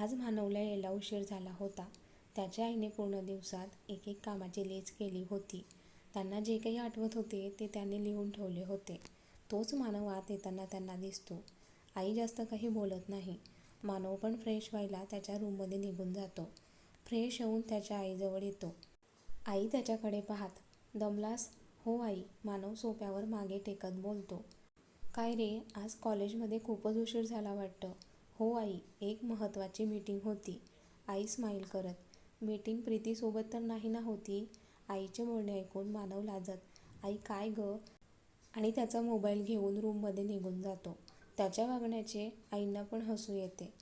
आज मानवला यायला उशीर झाला होता. त्याच्या आईने पूर्ण दिवसात एक एक कामाची लेच केली होती. त्यांना जे काही आठवत होते ते त्यांनी लिहून ठेवले होते. तोच मानव आत येताना त्यांना दिसतो. आई जास्त काही बोलत नाही. मानव पण फ्रेश व्हायला त्याच्या रूममध्ये निघून जातो. फ्रेश होऊन त्याच्या आईजवळ येतो. आई त्याच्याकडे पाहत दमलास? हो आई, मानव सोप्यावर मागे टेकत बोलतो. काय रे, आज कॉलेजमध्ये खूपच उशीर झाला वाटतं? हो आई, एक महत्त्वाची मीटिंग होती. आई स्माईल करत, मीटिंग प्रीतीसोबत तर नाही ना होती? आईचे बोलणे ऐकून मानव लाजत, आई काय गं? आणि त्याचा मोबाईल घेऊन रूममध्ये निघून जातो. त्याच्या वागण्याचे आईंना पण हसू येते.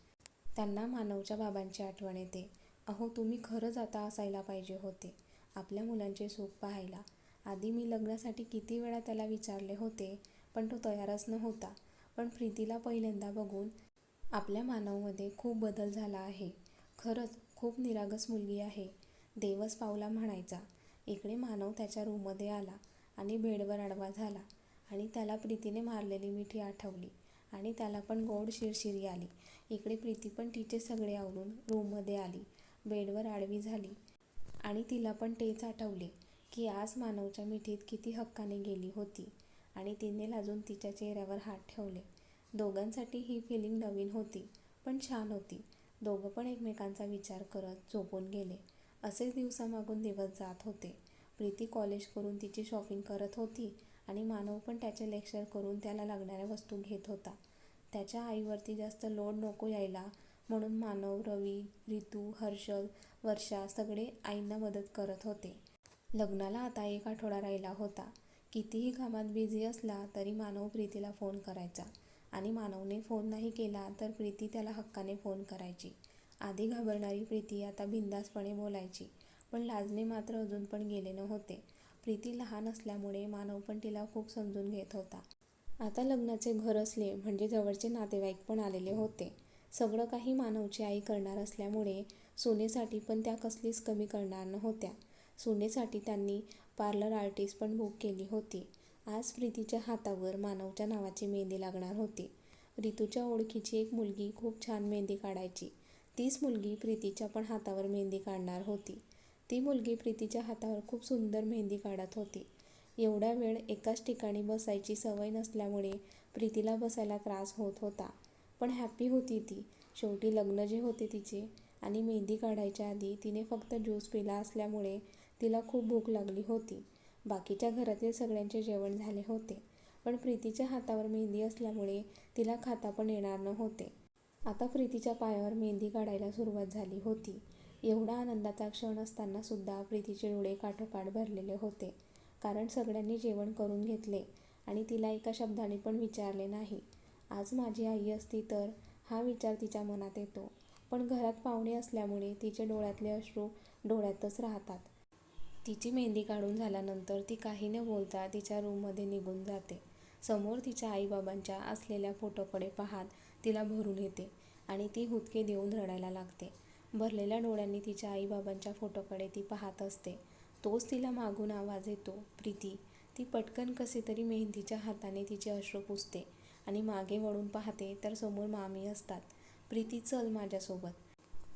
त्यांना मानवच्या बाबांची आठवण येते. अहो तुम्ही खरंच आता असायला पाहिजे होते, आपल्या मुलांचे सुख पाहायला. आधी मी लग्नासाठी किती वेळा त्याला विचारले होते, पण तो तयारच नव्हता. पण प्रीतीला पहिल्यांदा बघून आपल्या मानवमध्ये खूप बदल झाला आहे. खरंच खूप निरागस मुलगी आहे, देवच पावला म्हणायचा. इकडे मानव त्याच्या रूममध्ये आला आणि बेडवर आडवा झाला आणि त्याला प्रीतीने मारलेली मिठी आठवली आणि त्याला पण गोड शिरशिरी आली. इकडे प्रीती पण तिचे सगळे आवरून रूममध्ये आली, बेडवर आडवी झाली आणि तिला पण तेच आठवले की आज मानवच्या मिठीत किती हक्काने गेली होती आणि तिने लाजून तिच्या चेहऱ्यावर हात ठेवले. दोघांसाठी ही फिलिंग नवीन होती, पण छान होती. दोघं पण एकमेकांचा विचार करत झोपून गेले. असेच दिवसामागून दिवस जात होते. प्रीती कॉलेज करून तिची शॉपिंग करत होती आणि मानव पण त्याचे लेक्चर करून त्याला लागणाऱ्या वस्तू घेत होता. त्याच्या आईवरती जास्त लोड नको यायला म्हणून मानव, रवी, रितू, हर्षल, वर्षा सगळे आईंना मदत करत होते. लग्नाला आता एक आठवडा राहिला होता. कितीही कामात बिझी असला तरी मानव प्रीतीला फोन करायचा आणि मानवने फोन नाही केला तर प्रीती त्याला हक्काने फोन करायची. आधी घाबरणारी प्रीती आता बिंदासपणे बोलायची. पण लाजणे मात्र अजून पण गेले नव्हते. प्रीती लहान असल्यामुळे मानव पण तिला खूप समजून घेत होता. आता लग्नाचे घर असले म्हणजे जवळचे नातेवाईक पण आलेले होते. सगळं काही मानवची आई करणार असल्यामुळे सुनेसाठी पण त्या कसलीच कमी करणार नव्हत्या. सुनेसाठी त्यांनी पार्लर आर्टिस्ट पण बुक केली होती. आज प्रीतीच्या हातावर मानवच्या नावाची मेहंदी लागणार होती. रितूच्या ओळखीची एक मुलगी खूप छान मेहंदी काढायची. तीच मुलगी प्रीतीच्या पण हातावर मेहंदी काढणार होती. ती मुलगी प्रीतीच्या हातावर खूप सुंदर मेहंदी काढत होती. एवढा वेळ एकाच ठिकाणी बसायची सवय नसल्यामुळे प्रीतीला बसायला त्रास होत होता. पण हॅपी होती ती. शेवटी लग्न जे होते तिचे आणि मेहंदी काढायच्या आधी तिने फक्त ज्यूस पिला असल्यामुळे तिला खूप भूक लागली होती. बाकीच्या घरातील सगळ्यांचे जेवण झाले होते, पण प्रीतीच्या हातावर मेहंदी असल्यामुळे तिला खाता पण येणार नव्हते. आता प्रीतीच्या पायावर मेहंदी काढायला सुरुवात झाली होती. एवढा आनंदाचा क्षण असताना सुद्धा प्रीतीचे डोळे काठोकाठ भरलेले होते. कारण सगळ्यांनी जेवण करून घेतले आणि तिला एका शब्दाने पण विचारले नाही. आज माझी आई असती तर, हा विचार तिच्या मनात येतो. पण घरात पाहुणे असल्यामुळे तिचे डोळ्यातले अश्रू डोळ्यातच राहतात. तिची मेहंदी काढून झाल्यानंतर ती काही न बोलता तिच्या रूममध्ये निघून जाते. समोर तिच्या आईबाबांच्या असलेल्या फोटोकडे पाहात तिला भरून येते आणि ती हुदके देऊन रडायला लागते. भरलेल्या डोळ्यांनी तिच्या आईबाबांच्या फोटोकडे ती पाहत असते. तोच तिला मागून आवाज येतो, प्रीती. ती पटकन कसेतरी मेहंदीच्या हाताने तिचे अश्रू पुसते आणि मागे वळून पाहते तर समोर मामी असतात. प्रीती चल माझ्यासोबत.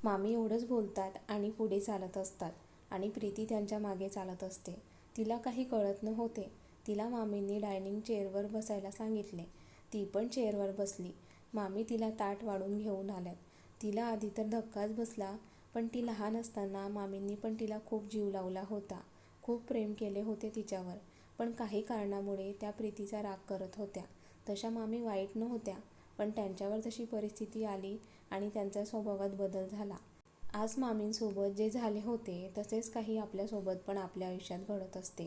मामी एवढंच बोलतात आणि पुढे चालत असतात आणि प्रीती त्यांच्या मागे चालत असते. तिला काही कळत नव्हते. तिला मामींनी डायनिंग चेअरवर बसायला सांगितले. ती पण चेअरवर बसली. मामी तिला ताट वाढून घेऊन आल्यात. तिला आधी तर धक्काच बसला. पण ती लहान असताना मामींनी पण तिला खूप जीव लावला होता. खूप प्रेम केले होते तिच्यावर. पण काही कारणामुळे त्या प्रीतीचा राग करत होत्या. तशा मामी वाईट नव्हत्या, पण त्यांच्यावर तशी परिस्थिती आली आणि त्यांच्या स्वभावात बदल झाला. आज मामींसोबत जे झाले होते तसेच काही आपल्यासोबत पण आपल्या आयुष्यात घडत असते.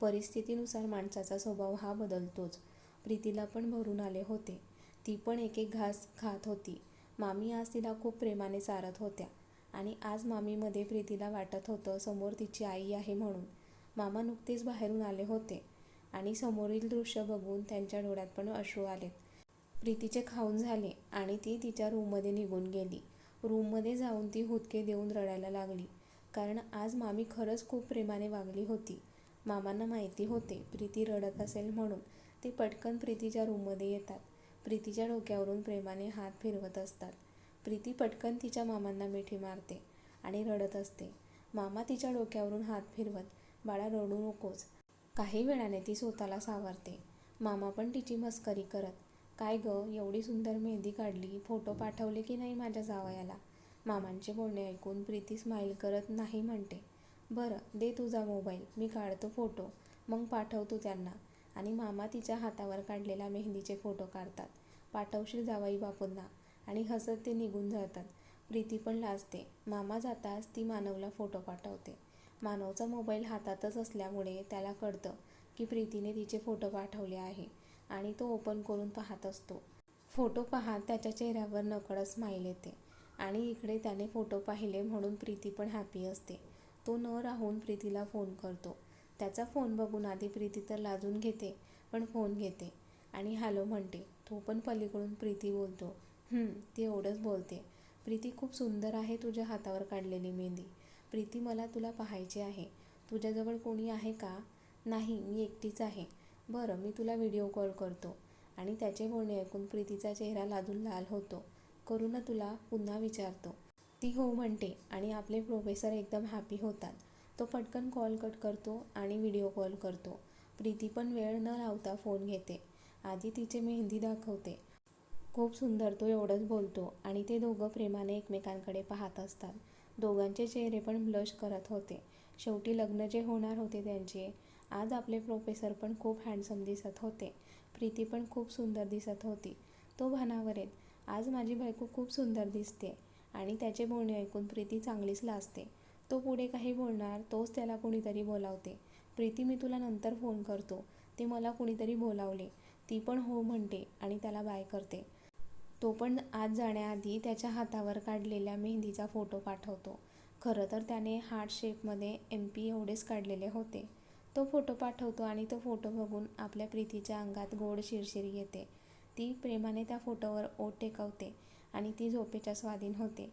परिस्थितीनुसार माणसाचा स्वभाव हा बदलतोच. प्रीतीला पण भरून आले होते. ती पण एक एक घास खात होती. मामी आज तिला खूप प्रेमाने चारत होत्या आणि आज मामीमध्ये प्रीतीला वाटत होतं समोर तिची आई आहे म्हणून. मामा नुकतेच बाहेरून आले होते आणि समोरील दृश्य बघून त्यांच्या डोळ्यात पण अश्रू आलेत. प्रीतीचे खाऊन झाले आणि ती तिच्या रूममध्ये निघून गेली. रूममध्ये जाऊन ती हुदके देऊन रडायला लागली. कारण आज मामी खरंच खूप प्रेमाने वागली होती. मामांना माहिती होते प्रीती रडत असेल म्हणून ते पटकन प्रीतीच्या रूममध्ये येतात. प्रीतीच्या डोक्यावरून प्रेमाने हात फिरवत असतात. प्रीती पटकन तिच्या मामांना मिठी मारते आणि रडत असते मामा तिच्या डोक्यावरून हात फिरवत बाळा रडू नकोच काही वेळाने ती स्वतःला सावरते मामा पण तिची मस्करी करत काय गं एवढी सुंदर मेहंदी काढली फोटो पाठवले की नाही माझ्या जावयाला? मामांचे बोलणे ऐकून प्रीती स्माईल करत नाही म्हणते. बरं दे तुझा मोबाईल मी काढतो फोटो मग पाठवतो त्यांना. आणि मामा तिच्या हातावर काढलेल्या मेहंदीचे फोटो काढतात. पाठवशील जावाई बापूंना? आणि हसत ते निघून जातात. प्रीती पण लाजते. मामा जाताच ती मानवला फोटो पाठवते. मानवचा मोबाईल हातातच असल्यामुळे त्याला कळतं की प्रीतीने तिचे फोटो पाठवले आहे. आणि तो ओपन करून पाहत असतो. फोटो पाहत त्याच्या चेहऱ्यावर नकळत स्माईल येते आणि इकडे त्याने फोटो पाहिले म्हणून प्रीती पण हॅपी असते. तो न राहून प्रीतीला फोन करतो. त्याचा फोन बघून आधी प्रीती तर लाजून घेते पण फोन घेते आणि हॅलो म्हणते. तो पण पलीकडून प्रीती बोलतो ती एवढंच बोलते. प्रीती खूप सुंदर आहे तुझ्या हातावर काढलेली मेहंदी. प्रीती मला तुला पाहायची आहे. तुझ्याजवळ कोणी आहे का? नाही मी एकटीच आहे. बरं मी तुला व्हिडिओ कॉल करतो. आणि त्याचे बोलणे ऐकून प्रीतीचा चेहरा लादून लाल होतो. करुणा तुला पुन्हा विचारतो. ती हो म्हणते आणि आपले प्रोफेसर एकदम हॅपी होतात. तो पटकन कॉल कट करतो आणि व्हिडिओ कॉल करतो. प्रीती पण वेळ न लावता फोन घेते. आधी तिचे मेहंदी दाखवते. खूप सुंदर तो एवढंच बोलतो आणि ते दोघं प्रेमाने एकमेकांकडे पाहत असतात. दोघांचे चेहरे पण ब्लश करत होते. शेवटी लग्न जे होणार होते त्यांचे आज आपले प्रोफेसर पण खूप हँडसम दिसत होते. प्रीती पण खूप सुंदर दिसत होती. तो भानावर येत आज माझी बायको खूप सुंदर दिसते आणि त्याचे बोलणे ऐकून प्रीती चांगलीच लाजते. तो पुढे काही बोलणार तोच त्याला कुणीतरी बोलावते. प्रीती मी तुला नंतर फोन करतो. ते मला कुणीतरी बोलावले. ती पण हो म्हणते आणि त्याला बाय करते. तो पण आज जाण्याआधी त्याच्या हातावर काढलेल्या मेहंदीचा फोटो पाठवतो. खरं तर त्याने हार्ट शेपमध्ये एम पी एवढेच काढलेले होते. तो फोटो पाठवतो आणि तो फोटो बघून आपल्या प्रीतीच्या अंगात गोड शिरशिरी येते. ती प्रेमाने त्या फोटोवर ओट टेकवते आणि ती झोपेच्या स्वाधीन होते.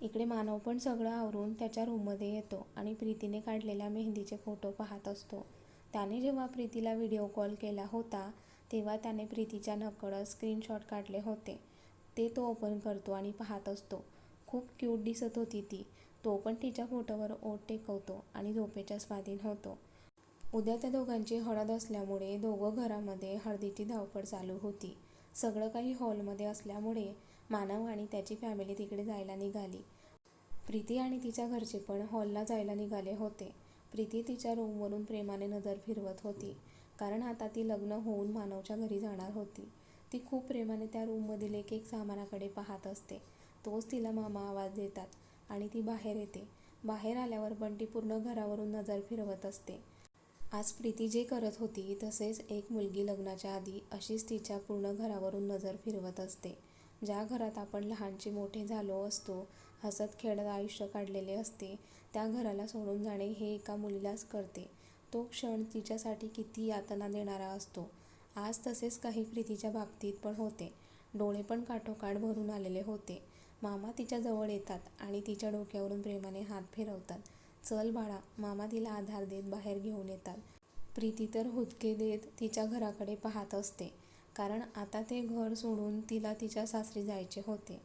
इकडे मानव पण सगळं आवरून त्याच्या रूममध्ये येतो आणि प्रीतीने काढलेल्या मेहंदीचे फोटो पाहत असतो. त्याने जेव्हा प्रीतीला व्हिडिओ कॉल केला होता तेव्हा त्याने प्रीतीच्या नकळत स्क्रीनशॉट काढले होते. ते तो ओपन करतो आणि पाहत असतो. खूप क्यूट दिसत होती ती. तो पण तिच्या फोटोवर ओट टेकवतो आणि झोपेच्या स्वाधीन होतो. उद्या त्या दोघांची हळद असल्यामुळे दोघं घरामध्ये हळदीची धावपळ चालू होती. सगळं काही हॉलमध्ये असल्यामुळे मानव आणि त्याची फॅमिली तिकडे जायला निघाली. प्रीती आणि तिच्या घरचे पण हॉलला जायला निघाले होते. प्रीती तिच्या रूमवरून प्रेमाने नजर फिरवत होती. कारण आता ती लग्न होऊन मानवच्या घरी जाणार होती. ती खूप प्रेमाने त्या रूममधील एक एक सामानाकडे पाहत असते. तोच तिला मामा आवाज देतात आणि ती बाहेर येते. बाहेर आल्यावर पण ती पूर्ण घरावरून नजर फिरवत असते. आज प्रीती जे करत होती तसेच एक मुलगी लग्नाच्या आधी अशीच तिच्या पूर्ण घरावरून नजर फिरवत असते. ज्या घरात आपण लहानचे मोठे झालो असतो हसत खेळत आयुष्य काढलेले असते त्या घराला सोडून जाणे हे एका मुलीलाच करते. तो क्षण तिच्यासाठी किती यातना देणारा असतो. आज तसेच काही प्रीतीच्या बाबतीत पण होते. डोळे पण काठोकाठ भरून आलेले होते. मामा तिच्या जवळ येतात आणि तिच्या डोक्यावरून प्रेमाने हात फिरवतात. चल बाळा मामा तिला आधार देत बाहेर घेऊन येतात. प्रीती तर हुदके देत तिच्या घराकडे पाहत असते. कारण आता ते घर सोडून तिला तिच्या सासरी जायचे होते.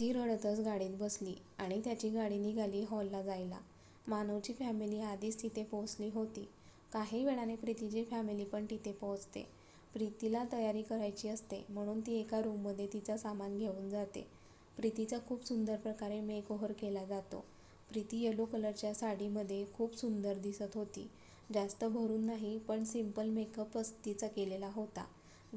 ती रडतच गाडीत बसली आणि त्याची गाडी निघाली हॉलला जायला. मानवची फॅमिली आधीच तिथे पोहोचली होती. काही वेळाने प्रीतीची फॅमिली पण तिथे पोहोचते. प्रीतीला तयारी करायची असते म्हणून ती एका रूममध्ये तिचा सामान घेऊन जाते. प्रीतीचा खूप सुंदर प्रकारे मेकओव्हर केला जातो. प्रीती येलो कलरच्या साडीमध्ये खूप सुंदर दिसत होती. जास्त भरून नाही पण सिंपल मेकअपच तिचा केलेला होता.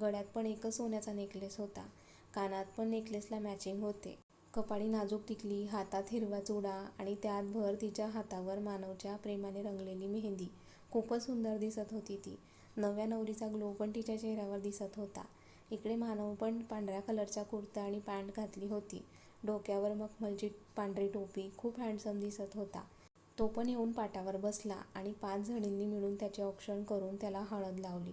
गळ्यात पण एकच सोन्याचा नेकलेस होता. कानात पण नेकलेसला मॅचिंग होते. कपाळी नाजूक टिकली हातात हिरवा चुडा आणि त्यात भर तिच्या हातावर मानवच्या प्रेमाने रंगलेली मेहंदी. खूपच सुंदर दिसत होती ती. नव्या नवरीचा ग्लो पण तिच्या चेहऱ्यावर दिसत होता. इकडे मानव पण पांढऱ्या कलरचा कुर्ता आणि पॅन्ट घातली होती. डोक्यावर मखमलची पांढरी टोपी खूप हँडसम दिसत होता. तो पण येऊन पाटावर बसला आणि पाच जणींनी मिळून त्याचे औक्षण करून त्याला हळद लावली.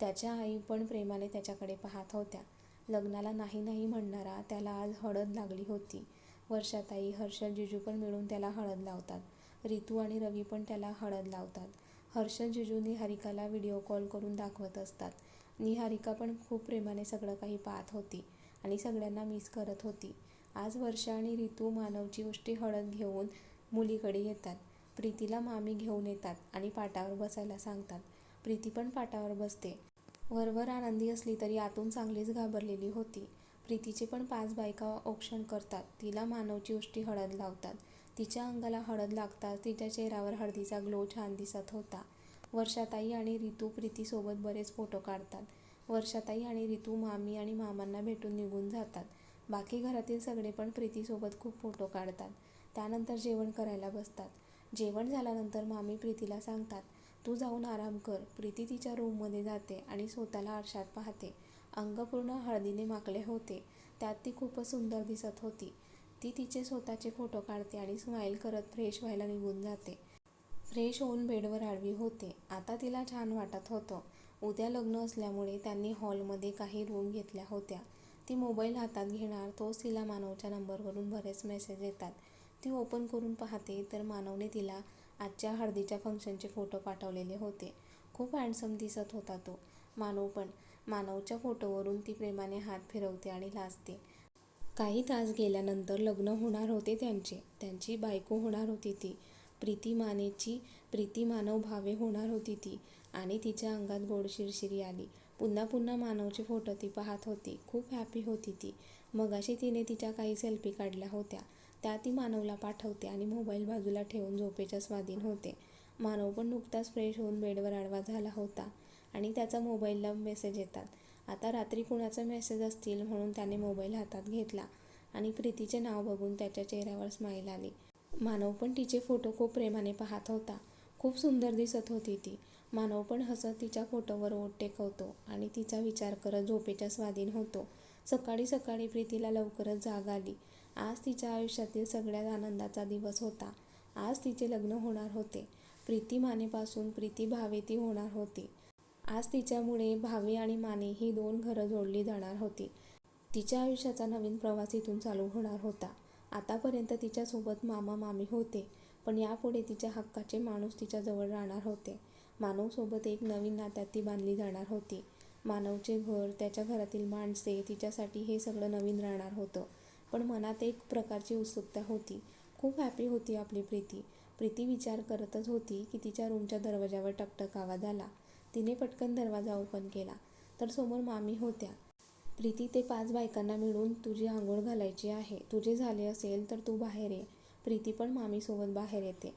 त्याच्या आई पण प्रेमाने त्याच्याकडे पाहत होत्या. लग्नाला नाही नाही म्हणणारा त्याला आज हळद लागली होती. वर्षाताई हर्षल जिजू पण मिळून त्याला हळद लावतात. रितू आणि रवी पण त्याला हळद लावतात. हर्षल जिजू निहारिकाला व्हिडिओ कॉल करून दाखवत असतात. निहारिका पण खूप प्रेमाने सगळं काही पाहत होती आणि सगळ्यांना मिस करत होती. आज वर्षा आणि ऋतू मानवची उष्टी हळद घेऊन मुलीकडे येतात. प्रीतीला मामी घेऊन येतात आणि पाटावर बसायला सांगतात. प्रीती पण पाटावर बसते. वरवर आनंदी असली तरी आतून चांगलीच घाबरलेली होती. प्रीतीचे पण पाच बायका औक्षण करतात. तिला मानवची उष्टी हळद लावतात. तिच्या अंगाला हळद लागताच तिच्या चेहऱ्यावर हळदीचा ग्लो छान दिसत होता. वर्षाताई आणि ऋतू प्रीतीसोबत बरेच फोटो काढतात. वर्षाताई आणि ऋतू मामी आणि मामांना भेटून निघून जातात. बाकी घरातील सगळे पण प्रीतीसोबत खूप फोटो काढतात. त्यानंतर जेवण करायला बसतात. जेवण झाल्यानंतर मामी प्रीतीला सांगतात तू जाऊन आराम कर. प्रीती तिच्या रूममध्ये जाते आणि स्वतःला आरशात पाहते. अंग पूर्ण हळदीने माकले होते. त्यात ती खूपच सुंदर दिसत होती. ती तिचे स्वतःचे फोटो काढते आणि स्माईल करत फ्रेश व्हायला निघून जाते. फ्रेश होऊन बेडवर आडवी होते. आता तिला छान वाटत होतं. उद्या लग्न असल्यामुळे त्यांनी हॉलमध्ये काही रूम घेतल्या होत्या. ती मोबाईल हातात घेणार तोच तिला मानवच्या नंबरवरून बरेच मेसेज येतात. ती ओपन करून पाहते तर मानवने तिला आजच्या हळदीच्या फंक्शनचे फोटो पाठवलेले होते. खूप हँडसम दिसत होता तो. मानव पण मानवच्या फोटोवरून ती प्रेमाने हात फिरवते आणि लाजते. काही तास गेल्यानंतर लग्न होणार होते त्यांचे. त्यांची बायको होणार होती ती. प्रीती मानेची प्रीती मानव भावे होणार होती ती. आणि तिच्या अंगात गोड शिरशिरी आली. पुन्हा पुन्हा मानवचे फोटो ती पाहत होती. खूप हॅपी होती ती. मगाशी तिने तिच्या काही सेल्फी काढल्या होत्या. त्या ती मानवला पाठवते आणि मोबाईल बाजूला ठेवून झोपेच्या स्वाधीन होते. मानव पण नुकताच फ्रेश होऊन बेडवर आडवा झाला होता आणि त्याचा मोबाईलला मेसेज येतात. आता रात्री कुणाचा मेसेज असतील म्हणून त्याने मोबाईल हातात घेतला आणि प्रीतीचे नाव बघून त्याच्या चेहऱ्यावर स्माईल आली. मानव पण तिचे फोटो खूप प्रेमाने पाहत होता. खूप सुंदर दिसत होती ती. मानव पण हसत तिच्या फोटोवर ओट टेकवतो आणि तिचा विचार करत झोपेच्या स्वाधीन होतो. सकाळी सकाळी प्रीतीला लवकरच जाग आली. आज तिच्या आयुष्यातील सगळ्यात आनंदाचा दिवस होता. आज तिचे लग्न होणार होते. प्रीती मानेपासून प्रीती भावे ती होणार होती. आज तिच्यामुळे भावे आणि माने ही दोन घरं जोडली जाणार होती. तिच्या आयुष्याचा नवीन प्रवास इथून चालू होणार होता. आतापर्यंत तिच्यासोबत मामा मामी होते. पण यापुढे तिच्या हक्काचे माणूस तिच्याजवळ राहणार होते. मानवसोबत एक नवीन नात्यात ती बांधली जाणार होती. मानवचे घर त्याच्या घरातील माणसे तिच्यासाठी हे सगळं नवीन राहणार होतं. पण मनात एक प्रकारची उत्सुकता होती. खूप हॅपी होती आपली प्रीती. प्रीती विचार करतच होती की तिच्या रूमच्या दरवाजावर टकटक आवाज आला. तिने पटकन दरवाजा ओपन केला. तर समोर मामी होत्या. प्रीती ते पाच बायकांना मिळून तुझी आंघोळ घालायची आहे. तुझे झाले असेल तर तू बाहेर ये. प्रीती पण मामीसोबत बाहेर येते.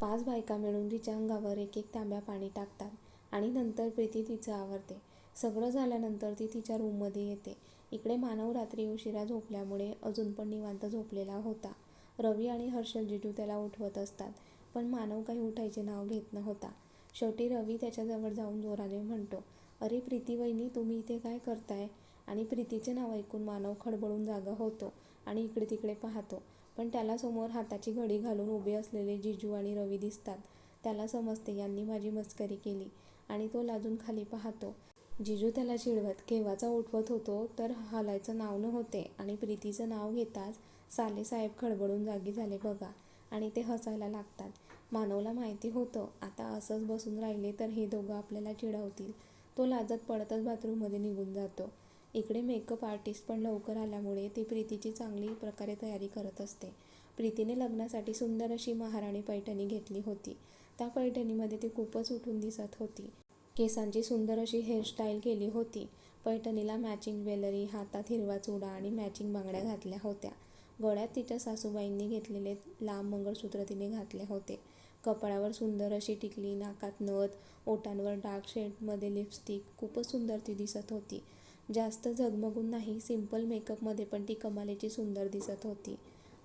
पाच बायका मिळून तिच्या अंगावर एक एक तांब्या पाणी टाकतात आणि नंतर प्रीती तिचं आवरते. सगळं झाल्यानंतर ती तिच्या रूममध्ये येते. इकडे मानव रात्री उशिरा झोपल्यामुळे अजून पण निवांत झोपलेला होता. रवी आणि हर्षल जिजू त्याला उठवत असतात पण मानव काही उठायचे नाव घेत नव्हता. शेवटी रवी त्याच्याजवळ जाऊन जोराने म्हणतो अरे प्रीती वहिनी तुम्ही इथे काय करताय? आणि प्रीतीचे नाव ऐकून मानव खडबडून जागा होतो आणि इकडे तिकडे पाहतो. पण त्याला समोर हाताची घडी घालून उभे असलेले जिजू आणि रवी दिसतात. त्याला समजते यांनी माझी मस्करी केली. आणि तो लाजून खाली पाहतो जिजू त्याला चिडवत केव्हाचा उठवत होतो तर हालायचं नाव न होते आणि प्रीतीचं नाव घेताच साले साहेब खडबडून जागी झाले बघा आणि ते हसायला लागतात. मानवला माहिती होतं आता असंच बसून राहिले तर हे दोघं आपल्याला चिडवतील. तो लाजत पडतच बाथरूममध्ये निघून जातो. इकडे मेकअप आर्टिस्ट पण लवकर आल्यामुळे ती प्रीतीची चांगली प्रकारे तयारी करत असते. प्रीतीने लग्नासाठी सुंदर अशी महाराणी पैठणी घेतली होती. त्या पैठणीमध्ये ती खूपच उठून दिसत होती. केसांची सुंदर अशी हेअरस्टाईल केली होती. पैठणीला मॅचिंग ज्वेलरी हातात हिरवा चुडा आणि मॅचिंग बांगड्या घातल्या होत्या. गळ्यात तिच्या सासूबाईंनी घेतलेले लांब मंगळसूत्र तिने घातले होते. कपाळावर सुंदर अशी टिकली नाकात नथ ओठांवर डार्क शेडमध्ये लिपस्टिक खूपच सुंदर ती दिसत होती. जास्त झगमगून नाही सिंपल मेकअपमध्ये पण ती कमालीची सुंदर दिसत होती.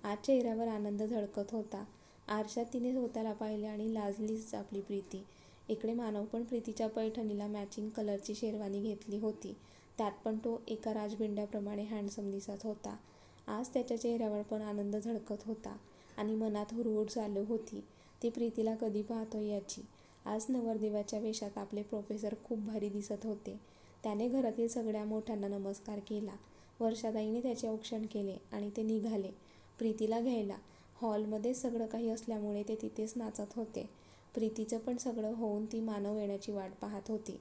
आज चेहऱ्यावर आनंद झळकत होता. आरशात तिने स्वतःला पाहिले आणि लाजलीच आपली प्रीती. इकडे मानव पण प्रीतीच्या पैठणीला मॅचिंग कलरची शेरवानी घेतली होती. त्यात पण तो एका राजबिंड्याप्रमाणे हँडसम दिसत होता. आज त्याच्या चेहऱ्यावर पण आनंद झळकत होता आणि मनात हुरहुर चालू होती. ती प्रीतीला कधी पाहतो याची? आज नवरदेवाच्या वेशात आपले प्रोफेसर खूप भारी दिसत होते. त्याने घरातील सगळ्या मोठ्यांना नमस्कार केला. वर्षाताईने त्याचे औक्षण केले आणि ते निघाले. प्रीतीला घ्यायला. हॉलमध्ये सगळं काही असल्यामुळे ते तिथेच नाचत होते. प्रीतीचं पण सगळं होऊन ती मानव येण्याची वाट पाहत होती.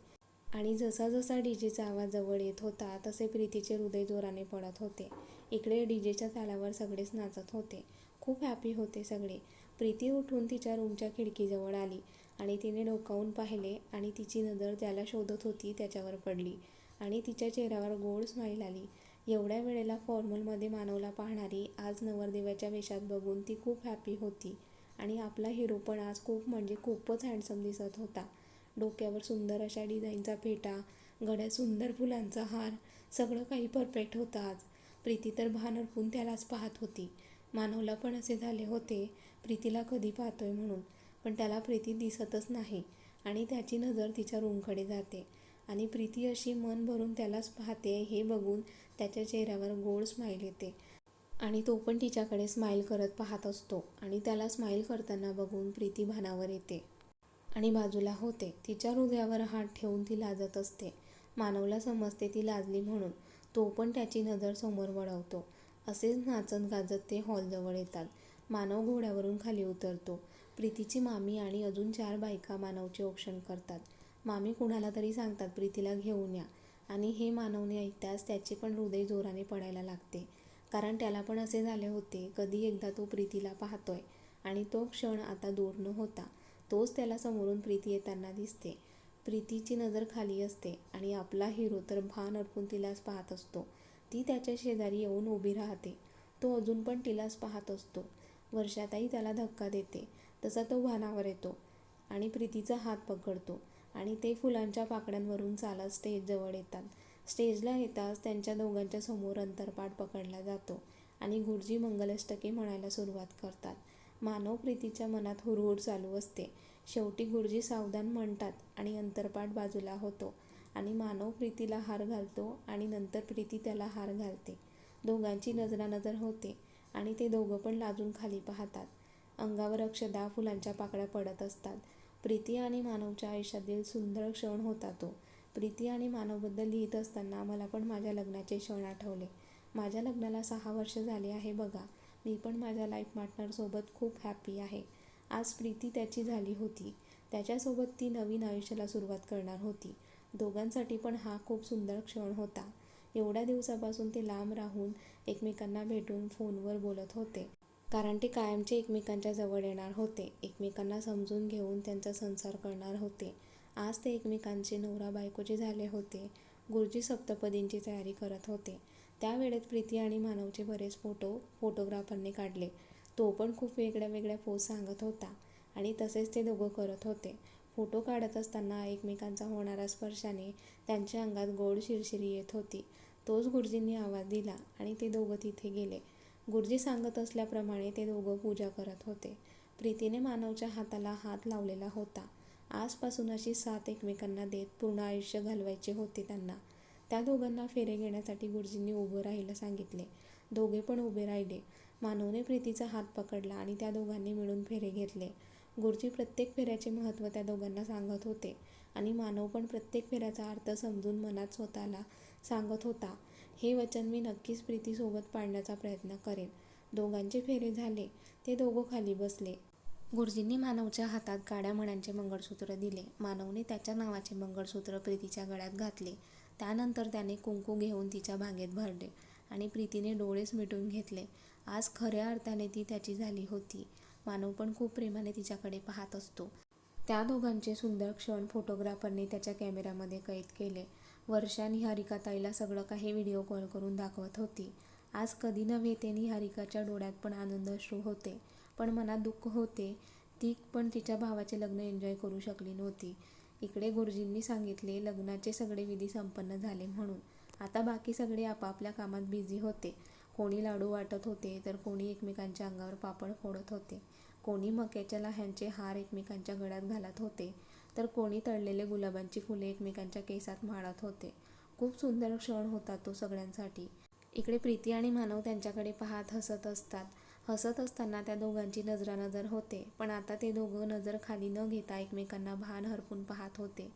आणि जसा जसा डीजेचा आवाज जवळ येत होता तसे प्रीतीचे हृदय जोराने पडत होते. इकडे डीजेच्या तालावर सगळेच नाचत होते. खूप हॅपी होते सगळे. प्रीती उठून तिच्या रूमच्या खिडकीजवळ आली आणि तिने डोकावून पाहिले आणि तिची नजर ज्याला शोधत होती त्याच्यावर पडली आणि तिच्या चेहऱ्यावर गोड स्माईल आली. एवढ्या वेळेला फॉर्मलमध्ये मानवला पाहणारी आज नवरदेवाच्या वेशात बघून ती खूप हॅपी होती. आणि आपला हिरो पण आज खूप म्हणजे खूपच हँडसम दिसत होता. डोक्यावर सुंदर अशा डिझाईनचा फेटा गड्या सुंदर फुलांचा हार सगळं काही परफेक्ट होतं आज. प्रीती तर भानरपून त्यालाच पाहत होती. मानवला पण असे झाले होते. प्रीतीला कधी पाहतोय म्हणून. पण त्याला प्रीती दिसतच नाही आणि त्याची नजर तिच्या रूमकडे जाते. आणि प्रीती अशी मन भरून त्यालाच पाहते हे बघून त्याच्या चेहऱ्यावर गोड स्माईल येते. आणि तो पण तिच्याकडे स्माईल करत पाहत असतो आणि त्याला स्माईल करताना बघून प्रीती भानावर येते. आणि बाजूला होते. तिच्या हृदयावर हात ठेवून ती लाजत असते. मानवला समजते ती लाजली म्हणून. तो पण त्याची नजर समोर वळवतो. असेच नाचत गाजत ते हॉलजवळ येतात. मानव घोड्यावरून खाली उतरतो. प्रीतीची मामी आणि अजून चार बायका मानवचे औक्षण करतात. मामी कुणाला तरी सांगतात प्रीतीला घेऊन या. आणि हे मानवने ऐकताच त्याचे पण हृदय जोराने पडायला लागते. कारण त्याला पण असे झाले होते कधी एकदा तो प्रीतीला पाहतोय आणि तो क्षण आता दूर न होता. तोच त्याला समोरून प्रीती येताना दिसते. प्रीतीची नजर खाली असते आणि आपला हिरो तर भान अडकून तिलाच पाहत असतो. ती त्याच्या शेजारी येऊन उभी राहते. तो अजून पण तिलाच पाहत असतो. वर्षाताई त्याला धक्का देते. तसा तो भानावर येतो आणि प्रीतीचा हात पकडतो आणि ते फुलांच्या पाकड्यांवरून चालत स्टेजजवळ येतात. स्टेजला येताच त्यांच्या दोघांच्या समोर अंतरपाठ पकडला जातो आणि गुरुजी मंगलाष्टके म्हणायला सुरुवात करतात. मानव प्रीतीच्या मनात हुरहुर चालू असते. शेवटी गुरुजी सावधान म्हणतात आणि अंतरपाठ बाजूला होतो आणि मानव प्रीतीला हार घालतो आणि नंतर प्रीती त्याला हार घालते. दोघांची नजरानजर होते आणि ते दोघं पण लाजून खाली पाहतात. अंगावर अक्षदा फुलांच्या पाकळ्या पडत असतात. प्रीती आणि मानवच्या आयुष्यातील सुंदर क्षण होता तो. प्रीती आणि मानवबद्दल लिहित असताना मला पण माझ्या लग्नाचे क्षण आठवले. माझ्या लग्नाला सहा वर्ष झाले आहे बघा. मी पण माझ्या लाईफ पार्टनरसोबत खूप हॅपी आहे. आज प्रीती त्याची झाली होती. त्याच्यासोबत ती नवीन आयुष्याला सुरुवात करणार होती. दोघांसाठी पण हा खूप सुंदर क्षण होता. एवढ्या दिवसापासून ते लांब राहून एकमेकांना भेटून फोनवर बोलत होते. कारण ते कायमचे एकमेकांच्या जवळ येणार होते. एकमेकांना समजून घेऊन त्यांचा संसार करणार होते. आज ते एकमेकांचे नवरा बायकोचे झाले होते. गुरुजी सप्तपदींची तयारी करत होते. त्यावेळेत प्रीती आणि मानवचे बरेच फोटो फोटोग्राफरने काढले. तो पण खूप वेगळ्या वेगळ्या पोज सांगत होता आणि तसेच ते दोघं करत होते. फोटो काढत असताना एकमेकांचा होणारा स्पर्शाने त्यांच्या अंगात गोड शिरशिरी येत होती. तोच गुरुजींनी आवाज दिला आणि ते दोघं तिथे गेले. गुरुजी सांगत असल्याप्रमाणे ते दोघं पूजा करत होते. प्रीतीने मानवच्या हाताला हात लावलेला होता. आजपासून अशी साथ एकमेकांना देत पूर्ण आयुष्य घालवायचे होते त्यांना. त्या दोघांना फेरे घेण्यासाठी गुरुजींनी उभं राहायला सांगितले. दोघे पण उभे राहिले. मानवने प्रीतीचा हात पकडला आणि त्या दोघांनी मिळून फेरे घेतले. गुरुजी प्रत्येक फेऱ्याचे महत्त्व त्या दोघांना सांगत होते आणि मानव पण प्रत्येक फेऱ्याचा अर्थ समजून मनात स्वतःला सांगत होता. हे वचन मी नक्कीच प्रीतीसोबत पाळण्याचा प्रयत्न करेन. दोघांचे फेरे झाले. ते दोघं खाली बसले. गुरुजींनी मानवच्या हातात काड्या म्हणांचे मंगळसूत्र दिले. मानवने त्याच्या नावाचे मंगळसूत्र प्रीतीच्या गळ्यात घातले. त्यानंतर त्याने कुंकू घेऊन तिच्या भांगेत भरले आणि प्रीतीने डोळेच मिटून घेतले. आज खऱ्या अर्थाने ती त्याची झाली होती. मानव पण खूप प्रेमाने तिच्याकडे पाहत असतो. त्या दोघांचे सुंदर क्षण फोटोग्राफरने त्याच्या कॅमेऱ्यामध्ये कैद केले. वर्षा निहारिकाताईला सगळं काही व्हिडिओ कॉल करून दाखवत होती. आज कधी नव्हे ते निहारिकाच्या डोळ्यात पण आनंद अश्रू होते. पण मनात दुःख होते. ती पण तिच्या भावाचे लग्न एन्जॉय करू शकली नव्हती. इकडे गुरुजींनी सांगितले लग्नाचे सगळे विधी संपन्न झाले म्हणून. आता बाकी सगळे आपापल्या कामात बिझी होते. कोणी लाडू वाटत होते तर कोणी एकमेकांच्या अंगावर पापड फोडत होते. कोणी मक्याच्या लाह्यांचे हार एकमेकांच्या गळ्यात घालत होते. तर कोणी तळलेले गुलाबांची फुले एकमेकांच्या केसात माळत होते. खूप सुंदर क्षण होता तो सगळ्यांसाठी. इकडे प्रीती आणि मानव त्यांच्याकडे पाहत हसत असतात. हसत असताना त्या दोघांची नजरानजर होते. पण आता ते दोघं नजर खाली न घेता एकमेकांना भान हरपून पाहत होते.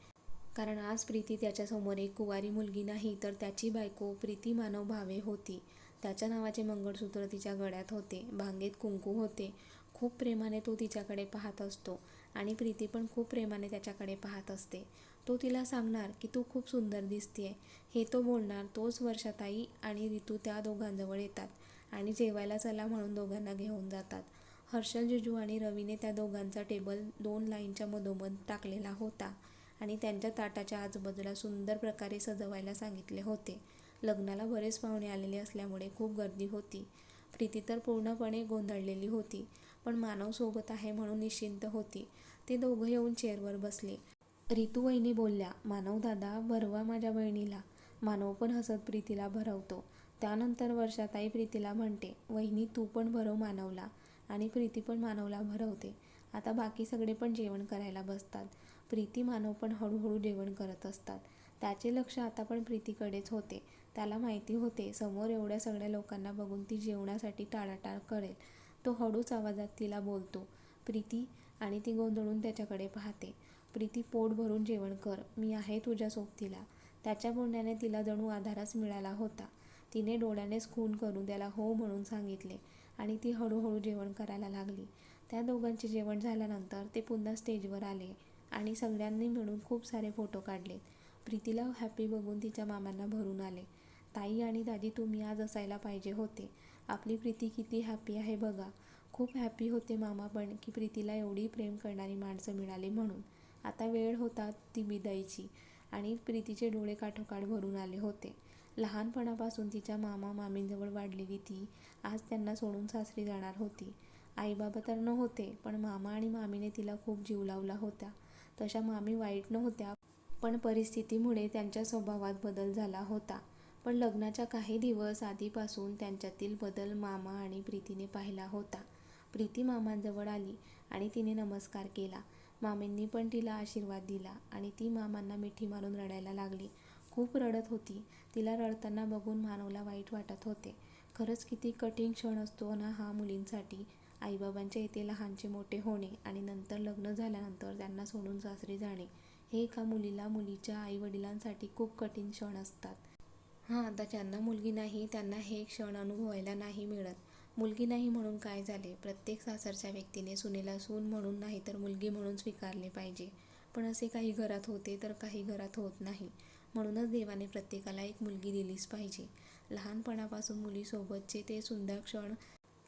कारण आज प्रीती त्याच्यासमोर एक कुवारी मुलगी नाही तर त्याची बायको प्रीती मानव भावे होती. त्याच्या नावाचे मंगळसूत्र तिच्या गळ्यात होते. भांगेत कुंकू होते. खूप प्रेमाने तो तिच्याकडे पाहत असतो. आणि प्रीती पण खूप प्रेमाने त्याच्याकडे पाहत असते. तो तिला सांगणार की तू खूप सुंदर दिसते हे तो बोलणार तोच वर्षाताई आणि ऋतू त्या दोघांजवळ येतात. आणि जेवायला चला म्हणून दोघांना घेऊन जातात. हर्षल जिजू आणि रवीने त्या दोघांचा टेबल दोन लाईनच्या मधोमध टाकलेला होता आणि त्यांच्या ताटाच्या आजूबाजूला सुंदर प्रकारे सजवायला सांगितले होते. लग्नाला बरेच पाहुणे आलेले असल्यामुळे खूप गर्दी होती. प्रीती तर पूर्णपणे गोंधळलेली होती पण मानव सोबत आहे म्हणून निश्चिंत होती. ते दोघं येऊन चेअरवर बसले. रितू वहिनी बोलल्या मानव दादा भरवा माझ्या बहिणीला. मानव पण हसत प्रीतीला भरवतो. त्यानंतर वर्षाताई प्रीतीला म्हणते वहिनी तू पण भरव मानवला. आणि प्रीती पण मानवला भरवते. आता बाकी सगळे पण जेवण करायला बसतात. प्रीती मानव पण हळूहळू जेवण करत असतात. त्याचे लक्ष आता पण प्रीतीकडेच होते. त्याला माहिती होते समोर एवढ्या सगळ्या लोकांना बघून ती जेवणासाठी टाळाटाळ करेल. तो हळूच आवाजात तिला बोलतो प्रीती आणि ती गोंधळून त्याच्याकडे पाहते. प्रीती पोट भरून जेवण कर. मी आहे तुझ्या सोबतीला. त्याच्या बोलण्याने तिला जणू आधारच मिळाला होता. तिने डोळ्यानेच खून करून त्याला हो म्हणून सांगितले आणि ती हळूहळू जेवण करायला लागली. त्या दोघांचे जेवण झाल्यानंतर ते पुन्हा स्टेजवर आले आणि सगळ्यांनी मिळून खूप सारे फोटो काढले. प्रीतीला हॅपी बघून तिच्या मामांना भरून आले. ताई आणि दादी तुम्ही आज असायला पाहिजे होते. आपली प्रीती किती हॅपी आहे बघा. खूप हॅपी होते मामा पण की प्रीतीला एवढी प्रेम करणारी माणसं मिळाली म्हणून. आता वेळ होता ती बिदाईची आणि प्रीतीचे डोळे काठोकाठ भरून आले होते. लहानपणापासून तिच्या मामा मामींजवळ वाढलेली ती आज त्यांना सोडून सासरी जाणार होती. आईबाबा तर नव्हते पण मामा आणि मामीने तिला खूप जीव लावला होता. तशा मामी वाईट नव्हत्या पण परिस्थितीमुळे त्यांच्या स्वभावात बदल झाला होता. पण लग्नाच्या काही दिवस आधीपासून त्यांच्यातील बदल मामा आणि प्रीतीने पाहिला होता. प्रीती मामांजवळ आली आणि तिने नमस्कार केला. मामींनी पण तिला आशीर्वाद दिला आणि ती मामांना मिठी मारून रडायला लागली. खूप रडत होती. तिला रडताना बघून मानवला वाईट वाटत होते. खरंच किती कठीण क्षण असतो ना हा मुलींसाठी. आईबाबांच्या इथे लहानचे मोठे होणे आणि नंतर लग्न झाल्यानंतर त्यांना सोडून सासरी जाणे हे एका मुलीला मुलीच्या आईवडिलांसाठी खूप कठीण क्षण असतात. हां आता ज्यांना मुलगी नाही त्यांना हे क्षण अनुभवायला नाही मिळत. मुलगी नाही म्हणून काय झाले? प्रत्येक सासरच्या व्यक्तीने सुनेला सून म्हणून नाही तर मुलगी म्हणून स्वीकारले पाहिजे. पण असे काही घरात होते तर काही घरात होत नाही. म्हणूनच देवाने प्रत्येकाला एक मुलगी दिलीच पाहिजे. लहानपणापासून मुलीसोबतचे ते सुंदर क्षण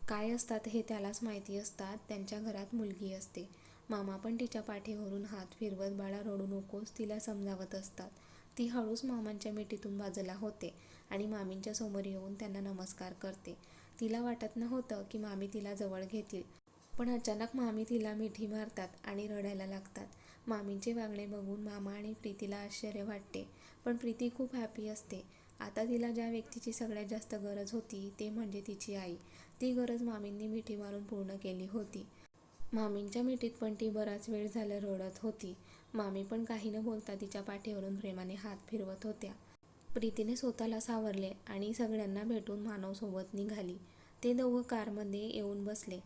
काय असतात हे त्यालाच माहिती असतात त्यांच्या घरात मुलगी असते. मामा पण तिच्या पाठीवरून हात फिरवत बाळा रडू नकोस तिला समजावत असतात. ती हळूच मामांच्या मिठीतून बाजूला होते आणि मामींच्या समोर येऊन त्यांना नमस्कार करते. तिला वाटत नव्हतं की मामी तिला जवळ घेतील पण अचानक मामी तिला मिठी मारतात आणि रडायला लागतात. मामींचे वागणे बघून मामा आणि प्रीतीला आश्चर्य वाटते. पण प्रीती खूप हॅपी असते. आता तिला ज्या व्यक्तीची सगळ्यात जास्त गरज होती ते म्हणजे तिची आई. ती गरज मामींनी मिठी मारून पूर्ण केली होती. मामींच्या मिठीत पण ती बराच वेळ झालं रडत होती. मामी पण काही न बोलता तिच्या पाठीवरून प्रेमाने हात फिरवत होत्या. प्रीतीने स्वतःला सावरले आणि सगळ्यांना भेटून मानवसोबत निघाली. ते दोघं कारमध्ये येऊन बसले.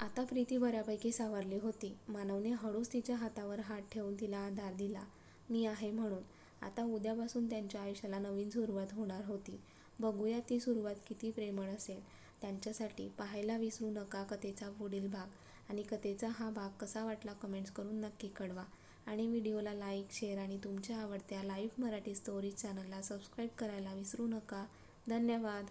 आता प्रीती बऱ्यापैकी सावरली होती. मानवने हळूच तिच्या हातावर हात ठेवून तिला आधार दिला. मी आहे म्हणून. आता उद्यापासून त्यांच्या आयुष्याला नवीन सुरुवात होणार होती. बघूया ती सुरुवात किती प्रेमळ असेल. त्यांच्यासाठी पाहायला विसरू नका कथेचा पुढील भाग. आणि कथेचा हा भाग कसा वाटला कमेंट्स करून नक्की कळवा. आणि व्हिडिओला लाईक शेअर आणि तुमच्या आवडत्या लाईव्ह मराठी स्टोरीज चॅनलला सबस्क्राईब करायला विसरू नका. धन्यवाद.